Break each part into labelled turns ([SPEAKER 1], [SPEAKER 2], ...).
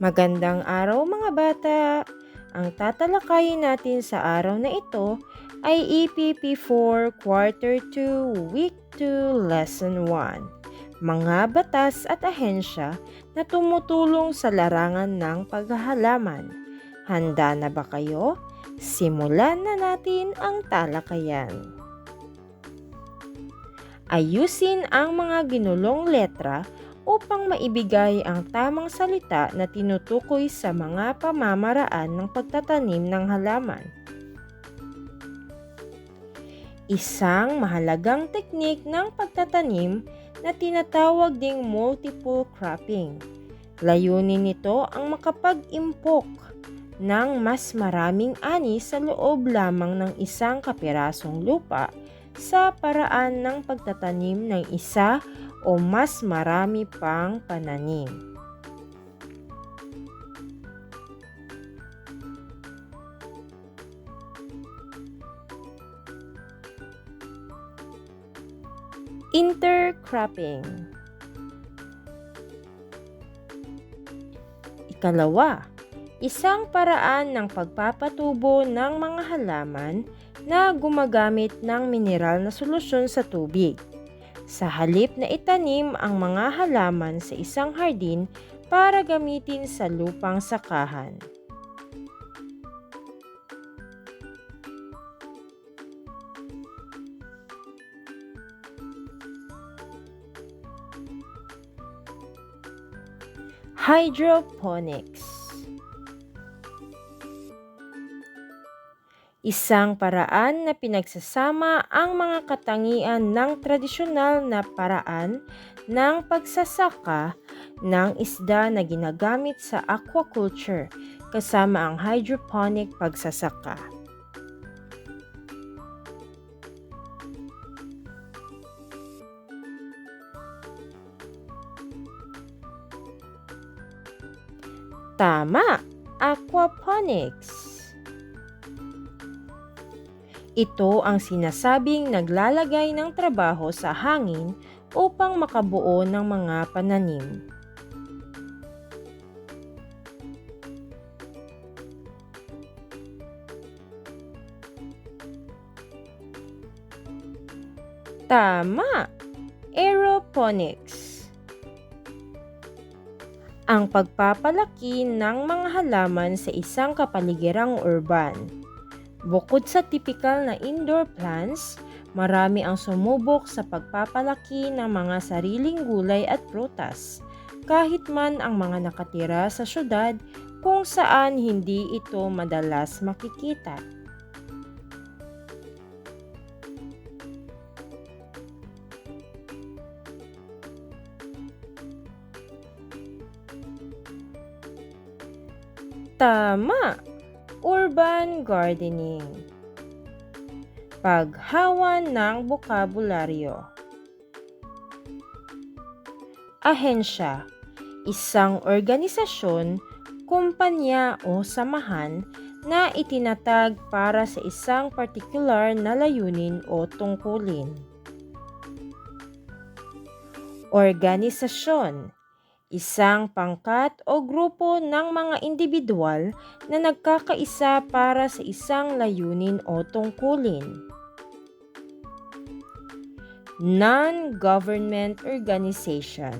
[SPEAKER 1] Magandang araw mga bata! Ang tatalakayin natin sa araw na ito ay EPP4 Quarter 2 Week 2 Lesson 1 Mga batas at ahensya na tumutulong sa larangan ng paghahalaman. Handa na ba kayo? Simulan na natin ang talakayan. Ayusin ang mga ginulong letra upang maibigay ang tamang salita na tinutukoy sa mga pamamaraan ng pagtatanim ng halaman. Isang mahalagang teknik ng pagtatanim na tinatawag ding multiple cropping. Layunin nito ang makapag-impok ng mas maraming ani sa loob lamang ng isang kapirasong lupa sa paraan ng pagtatanim ng isa o mas marami pang pananim. Intercropping Ikalawa, isang paraan ng pagpapatubo ng mga halaman na gumagamit ng mineral na solusyon sa tubig. Sa halip na itanim ang mga halaman sa isang hardin para gamitin sa lupang sakahan. Hydroponics Isang paraan na pinagsasama ang mga katangian ng tradisyonal na paraan ng pagsasaka ng isda na ginagamit sa aquaculture kasama ang hydroponic pagsasaka. Tama! Aquaponics! Ito ang sinasabing naglalagay ng trabaho sa hangin upang makabuo ng mga pananim. Tama! Aeroponics Ang pagpapalaki ng mga halaman sa isang kapaligirang urban Bukod sa typical na indoor plants, marami ang sumubok sa pagpapalaki ng mga sariling gulay at prutas, kahit man ang mga nakatira sa syudad kung saan hindi ito madalas makikita. Tama! Urban gardening. Paghawan ng bokabularyo. Ahensya. Isang organisasyon, kumpanya o samahan na itinatag para sa isang partikular na layunin o tungkulin. Organisasyon isang pangkat o grupo ng mga individual na nagkakaisa para sa isang layunin o tungkulin. Non-government organization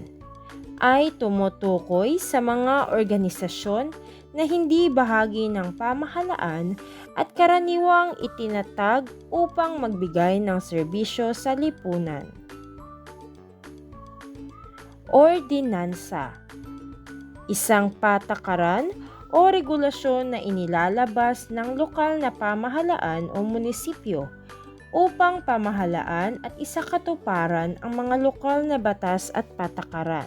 [SPEAKER 1] ay tumutukoy sa mga organisasyon na hindi bahagi ng pamahalaan at karaniwang itinatag upang magbigay ng serbisyo sa lipunan ordinansa. Isang patakaran o regulasyon na inilalabas ng lokal na pamahalaan o munisipyo upang pamahalaan at isakatuparan ang mga lokal na batas at patakaran.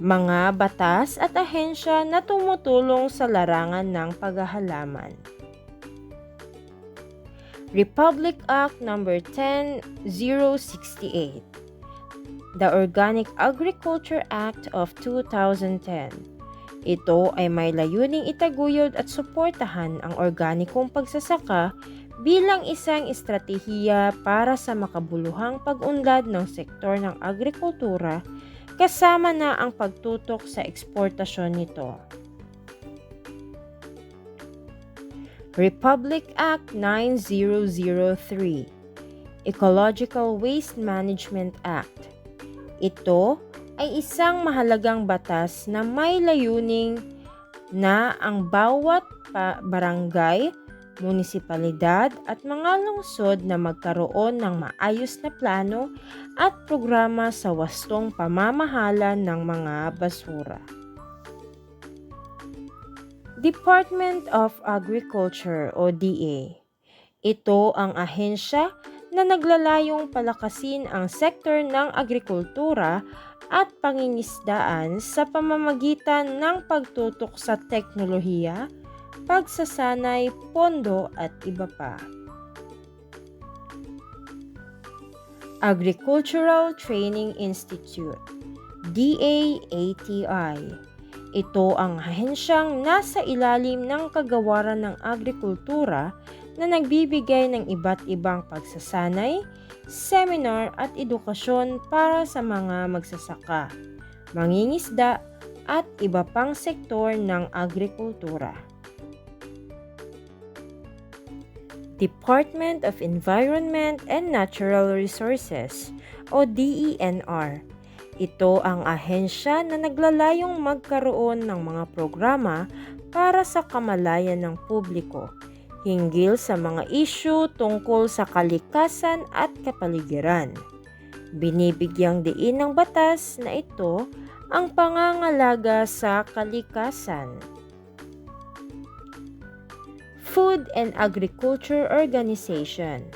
[SPEAKER 1] Mga batas at ahensya na tumutulong sa larangan ng paghahalaman. Republic Act No. 10068, the Organic Agriculture Act of 2010. Ito ay may layuning itaguyod at suportahan ang organikong pagsasaka bilang isang estratehiya para sa makabuluhang pag-unlad ng sektor ng agrikultura kasama na ang pagtutok sa eksportasyon nito. Republic Act 9003 Ecological Waste Management Act Ito ay isang mahalagang batas na may layuning na ang bawat barangay, munisipalidad at mga lungsod na magkaroon ng maayos na plano at programa sa wastong pamamahala ng mga basura. Department of Agriculture o DA. Ito ang ahensya na naglalayong palakasin ang sektor ng agrikultura at pangingisdaan sa pamamagitan ng pagtutok sa teknolohiya, pagsasanay, pondo at iba pa. Agricultural Training Institute DAATI Ito ang ahensyang nasa ilalim ng kagawaran ng agrikultura na nagbibigay ng iba't ibang pagsasanay, seminar at edukasyon para sa mga magsasaka, mangingisda at iba pang sektor ng agrikultura. Department of Environment and Natural Resources o DENR. Ito ang ahensya na naglalayong magkaroon ng mga programa para sa kamalayan ng publiko hinggil sa mga isyu tungkol sa kalikasan at kapaligiran. Binibigyang diin ng batas na ito ang pangangalaga sa kalikasan. Food and Agriculture Organization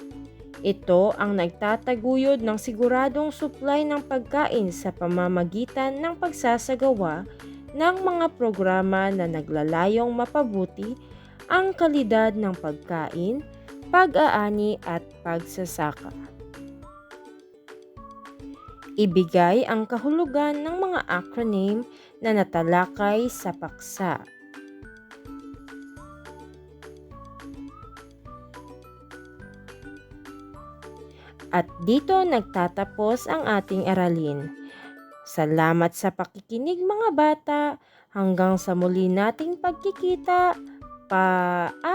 [SPEAKER 1] Ito ang nagtataguyod ng siguradong supply ng pagkain sa pamamagitan ng pagsasagawa ng mga programa na naglalayong mapabuti ang kalidad ng pagkain, pag-aani at pagsasaka. Ibigay ang kahulugan ng mga acronym na natalakay sa paksa. At dito nagtatapos ang ating aralin. Salamat sa pakikinig mga bata. Hanggang sa muli nating pagkikita. Paalam!